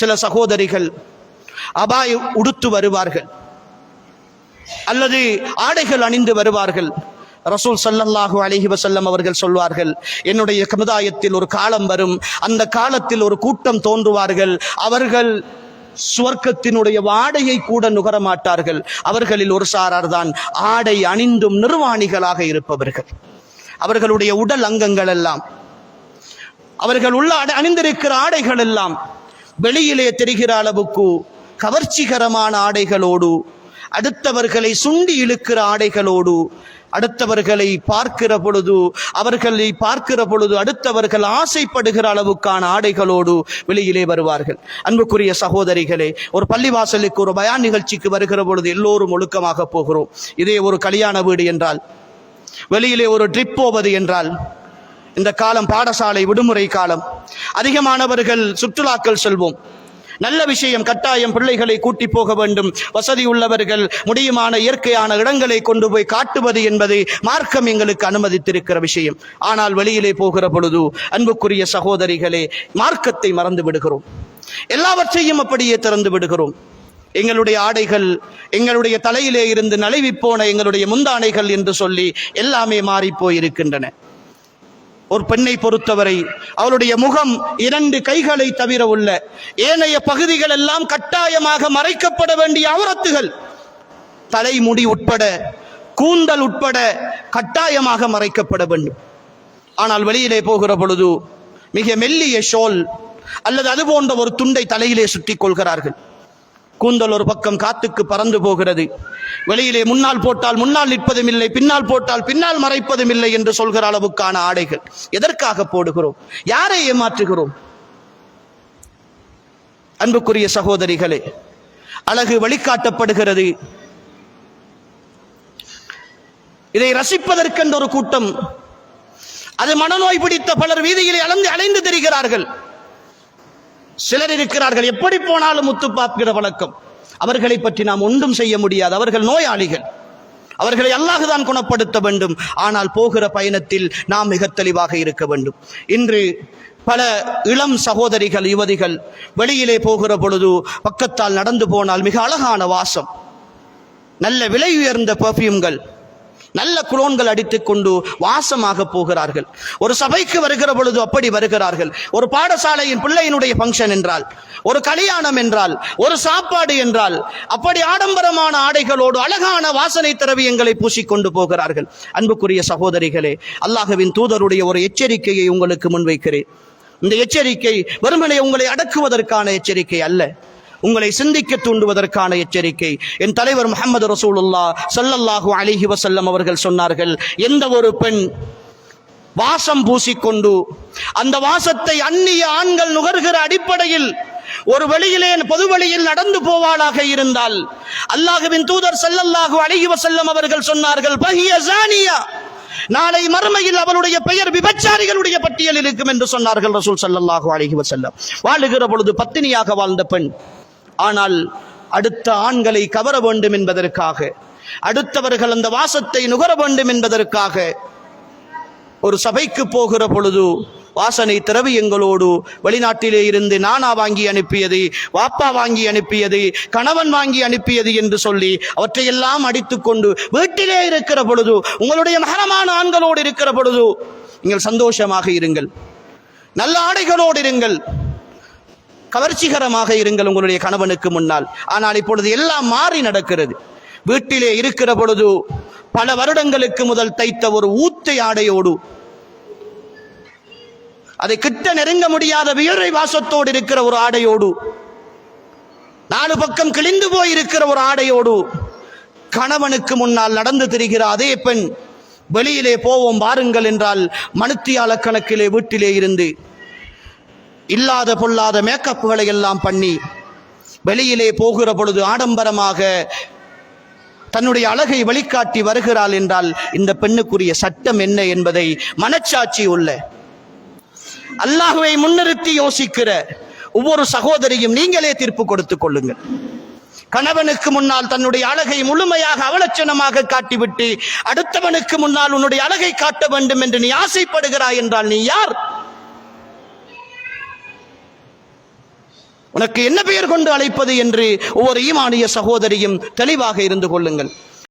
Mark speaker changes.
Speaker 1: சில சகோதரிகள் அபாய் உடுத்து வருவார்கள். அல்லது ஆடைகள் அணிந்து வருவார்கள். ரசூல் சல்லல்லாஹு அலைஹி வசல்லம் அவர்கள் சொல்வார்கள் என்னுடைய சமுதாயத்தில் ஒரு காலம் வரும். அந்த காலத்தில் ஒரு கூட்டம் தோன்றுவார்கள். அவர்கள் சுவர்க்கத்தினுடைய வாடையை கூட நுகர மாட்டார்கள். அவர்களில் ஒரு சாரார் தான் ஆடை அணிந்தும் நிர்வாணிகளாக இருப்பவர்கள். அவர்களுடைய உடல் அங்கங்கள் எல்லாம் அவர்கள் உள்ள அணிந்திருக்கிற ஆடைகள் எல்லாம் வெளியிலே தெரிகிற அளவுக்கு கவர்ச்சிகரமான ஆடைகளோடு அடுத்தவர்களை சுண்டி இழுக்கிற ஆடைகளோடு அடுத்தவர்களை பார்க்கிற பொழுது அவர்களை பார்க்கிற பொழுது அடுத்தவர்கள் ஆசைப்படுகிற அளவுக்கான ஆடைகளோடு வெளியிலே வருவார்கள். அன்புக்குரிய சகோதரிகளே ஒரு பள்ளிவாசலுக்கு ஒரு பயான் நிகழ்ச்சிக்கு வருகிற பொழுது எல்லோரும் ஒழுக்கமாக போகிறோம். இதே ஒரு கல்யாண வீடு என்றால் வெளியிலே ஒரு ட்ரிப் போவது என்றால் இந்த காலம் பாடசாலை விடுமுறை காலம் அதிகமானவர்கள் சுற்றுலாக்கள் செல்வோம். நல்ல விஷயம் கட்டாயம் பிள்ளைகளை கூட்டி போக வேண்டும். வசதி உள்ளவர்கள் முடியுமான இயற்கையான இடங்களை கொண்டு போய் காட்டுவது என்பது மார்க்கம் எங்களுக்கு அனுமதித்திருக்கிற விஷயம். ஆனால் வெளியிலே போகிற பொழுது அன்புக்குரிய சகோதரிகளே மார்க்கத்தை மறந்து விடுகிறோம். எல்லாவற்றையும் அப்படியே திறந்து விடுகிறோம். எங்களுடைய ஆடைகள் எங்களுடைய தலையிலே இருந்து நழுவி போன எங்களுடைய முந்தானைகள் என்று சொல்லி எல்லாமே மாறி போயிருக்கின்றன ஒரு பெண்ணை பொறுத்தவரை அவளுடைய முகம் இரண்டு கைகளை தவிர உள்ள ஏனைய பகுதிகள் எல்லாம் கட்டாயமாக மறைக்கப்பட வேண்டிய அவரத்துகள் தலைமுடி உட்பட கூந்தல் உட்பட கட்டாயமாக மறைக்கப்பட வேண்டும். ஆனால் வெளியிலே போகிற பொழுது மிக மெல்லிய ஷோல் அல்லது அது போன்ற ஒரு துண்டை தலையிலே சுற்றி கொள்கிறார்கள். கூந்தல் ஒரு பக்கம் காத்துக்கு பறந்து போகிறது. வெளியிலே முன்னால் போட்டால் முன்னால் நிற்பதும் இல்லை பின்னால் போட்டால் பின்னால் மறைப்பதும் இல்லை என்று சொல்கிற அளவுக்கான ஆடைகள். எதற்காக போடுகிறோம்? யாரை ஏமாற்றுகிறோம்? அன்புக்குரிய சகோதரிகளே அழகு வழிகாட்டப்படுகிறது. இதை ரசிப்பதற்கென்ற ஒரு கூட்டம். அது மனநோய் பிடித்த பலர் வீதியிலே அலைந்து அலைந்து தெரிகிறார்கள். சிலர் இருக்கிறார்கள். எப்படி போனாலும் முத்து பார்க்கிற வழக்கம் அவர்களை பற்றி நாம் ஒன்றும் செய்ய முடியாது. அவர்கள் நோயாளிகள். அவர்களை அல்லாஹுதான் குணப்படுத்த வேண்டும். ஆனால் போகிற பயணத்தில் நாம் மிக தெளிவாக இருக்க வேண்டும். இன்று பல இளம் சகோதரிகள் யுவதிகள் வெளியிலே போகிற பொழுது பக்கத்தால் நடந்து போனால் மிக அழகான வாசம். நல்ல விலை உயர்ந்த பெர்ஃப்யூம்கள் நல்ல குளோன்கள் அடித்துக்கொண்டு வாசமாக போகிறார்கள். ஒரு சபைக்கு வருகிற பொழுது அப்படி வருகிறார்கள். ஒரு பாடசாலையின் பிள்ளையினுடைய ஃபங்க்ஷன் என்றால் ஒரு கல்யாணம் என்றால் ஒரு சாப்பாடு என்றால் அப்படி ஆடம்பரமான ஆடைகளோடு அழகான வாசனை திரவியங்களை பூசிக்கொண்டு போகிறார்கள். அன்புக்குரிய சகோதரிகளே அல்லாஹவின் தூதருடைய ஒரு எச்சரிக்கையை உங்களுக்கு முன்வைக்கிறேன். இந்த எச்சரிக்கை வெறுமனை உங்களை அடக்குவதற்கான எச்சரிக்கை அல்ல. உங்களை சிந்திக்க தூண்டுவதற்கான எச்சரிக்கை. என் தலைவர் முகமது ரசூலுல்லா சல்லல்லாஹு அலிஹி வசல்லம் அவர்கள் சொன்னார்கள் எந்த ஒரு பெண் வாசம் பூசிக்கொண்டு அந்த வாசத்தை அந்நிய ஆண்கள் நுகர்கிற அடிப்படையில் ஒரு வழியிலே பொது வழியில் நடந்து போவாளாக இருந்தால் அல்லாஹுவின் தூதர் செல்லல்லாஹு அழகி வசல்லம் அவர்கள் சொன்னார்கள் நாளை மறுமையில் அவளுடைய பெயர் விபச்சாரிகளுடைய பட்டியலில் இருக்கும் என்று சொன்னார்கள் ரசூல் ஸல்லல்லாஹு அழகி வசல்லம் வாழுகிற பொழுது பத்தினியாக வாழ்ந்த பெண் ஆனால் அடுத்த ஆண்களை கவர வேண்டும் என்பதற்காக அடுத்தவர்கள் அந்த வாசத்தை நுகர வேண்டும் என்பதற்காக ஒரு சபைக்கு போகிற பொழுது வாசனை திரவியங்களோடு வெளிநாட்டிலே இருந்து நானா வாங்கி அனுப்பியது வாப்பா வாங்கி அனுப்பியது கணவன் வாங்கி அனுப்பியது என்று சொல்லி அவற்றையெல்லாம் அடித்துக்கொண்டு வீட்டிலே இருக்கிற பொழுது உங்களுடைய மகனமான ஆண்களோடு இருக்கிற பொழுது நீங்கள் சந்தோஷமாக இருங்கள். நல்ல ஆடைகளோடு இருங்கள். கவர்ச்சிகரமாக இருங்கள் உங்களுடைய கணவனுக்கு முன்னால். ஆனால் இப்பொழுது எல்லாம் மாறி நடக்கிறது. வீட்டிலே இருக்கிற பொழுது பல வருடங்களுக்கு முதல் தைத்த ஒரு ஊத்தை ஆடையோடு. அதை கிட்ட நெருங்க முடியாத வியரை வாசத்தோடு இருக்கிற ஒரு ஆடையோடு. நாலு பக்கம் கிழிந்து போய் இருக்கிற ஒரு ஆடையோடு கணவனுக்கு முன்னால் நடந்து திரிகிற அதே பெண் வெளியிலே போவோம் வாருங்கள் என்றால் மனுத்தியால கணக்கிலே வீட்டிலே இருந்து இல்லாத பொல்லாத மேக்கப்புகளை எல்லாம் பண்ணி வெளியிலே போகிற பொழுது ஆடம்பரமாக தன்னுடைய அழகை வழிகாட்டி வருகிறாள் என்றால் இந்த பெண்ணுக்குரிய சட்டம் என்ன என்பதை மனச்சாட்சி உள்ள அல்லாஹுவை முன்னிறுத்தி யோசிக்கிற ஒவ்வொரு சகோதரியும் நீங்களே தீர்ப்பு கொடுத்துக் கொள்ளுங்கள். கணவனுக்கு முன்னால் தன்னுடைய அழகை முழுமையாக அவலட்சணமாக காட்டிவிட்டு அடுத்தவனுக்கு முன்னால் உன்னுடைய அழகை காட்ட வேண்டும் என்று நீ ஆசைப்படுகிறாய் என்றால் நீ யார்? உனக்கு என்ன பெயர் கொண்டு அழைப்பது என்று ஒவ்வொரு ஈமானிய சகோதரியும் தெளிவாக இருந்து கொள்ளுங்கள்.